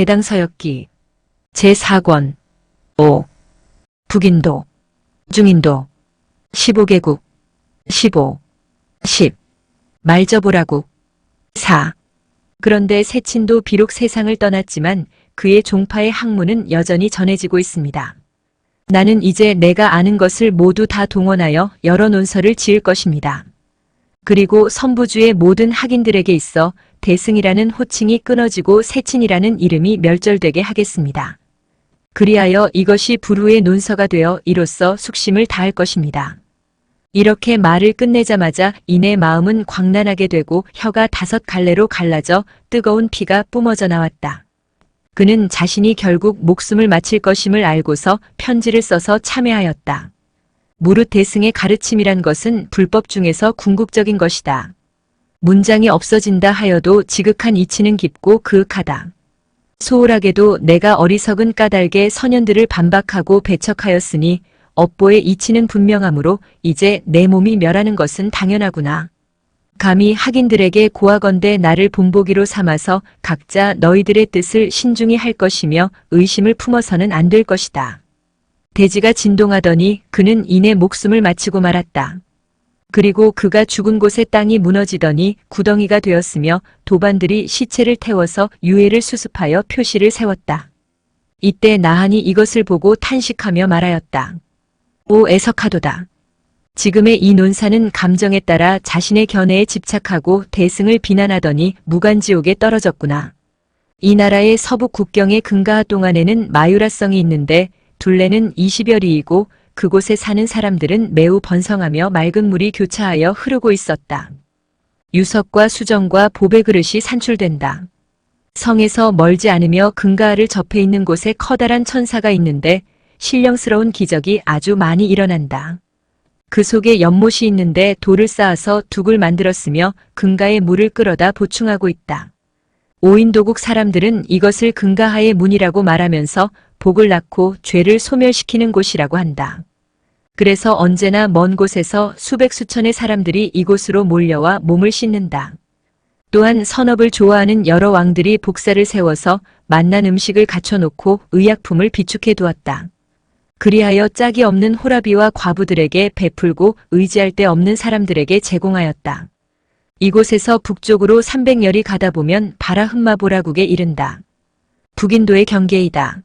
대당 서역기 제4권 5 북인도 중인도 15개국 15 10 말저보라국 4 그런데 세친도 비록 세상을 떠났지만 그의 종파의 학문은 여전히 전해지고 있습니다. 나는 이제 내가 아는 것을 모두 다 동원하여 여러 논설을 지을 것입니다. 그리고 선부주의 모든 학인들에게 있어 대승이라는 호칭이 끊어지고 세친이라는 이름이 멸절되게 하겠습니다. 그리하여 이것이 불후의 논서가 되어 이로써 숙심을 다할 것입니다. 이렇게 말을 끝내자마자 이내 마음은 광란하게 되고 혀가 다섯 갈래로 갈라져 뜨거운 피가 뿜어져 나왔다. 그는 자신이 결국 목숨을 마칠 것임을 알고서 편지를 써서 참여하였다. 무릇 대승의 가르침이란 것은 불법 중에서 궁극적인 것이다. 문장이 없어진다 하여도 지극한 이치는 깊고 그윽하다. 소홀하게도 내가 어리석은 까닭에 선현들을 반박하고 배척하였으니 업보의 이치는 분명하므로 이제 내 몸이 멸하는 것은 당연하구나. 감히 학인들에게 고하건대 나를 본보기로 삼아서 각자 너희들의 뜻을 신중히 할 것이며 의심을 품어서는 안 될 것이다. 대지가 진동하더니 그는 이내 목숨을 마치고 말았다. 그리고 그가 죽은 곳의 땅이 무너지더니 구덩이가 되었으며 도반들이 시체를 태워서 유해를 수습하여 표시를 세웠다. 이때 나한이 이것을 보고 탄식하며 말하였다. 오 애석하도다. 지금의 이 논사는 감정에 따라 자신의 견해에 집착하고 대승을 비난하더니 무간지옥에 떨어졌구나. 이 나라의 서부 국경의 근가하 동안에는 마유라성이 있는데 둘레는 20여 리이고 그곳에 사는 사람들은 매우 번성하며 맑은 물이 교차하여 흐르고 있었다. 유석과 수정과 보배 그릇이 산출된다. 성에서 멀지 않으며 근가하를 접해 있는 곳에 커다란 천사가 있는데 신령스러운 기적이 아주 많이 일어난다. 그 속에 연못이 있는데 돌을 쌓아서 둑을 만들었으며 근가에 물을 끌어다 보충하고 있다. 오인도국 사람들은 이것을 근가하의 문이라고 말하면서 복을 낳고 죄를 소멸시키는 곳이라고 한다. 그래서 언제나 먼 곳에서 수백 수천의 사람들이 이곳으로 몰려와 몸을 씻는다. 또한 선업을 좋아하는 여러 왕들이 복사를 세워서 맛난 음식을 갖춰놓고 의약품을 비축해 두었다. 그리하여 짝이 없는 호라비와 과부들에게 베풀고 의지할 데 없는 사람들에게 제공하였다. 이곳에서 북쪽으로 300열이 가다 보면 바라흠마보라국에 이른다. 북인도의 경계이다.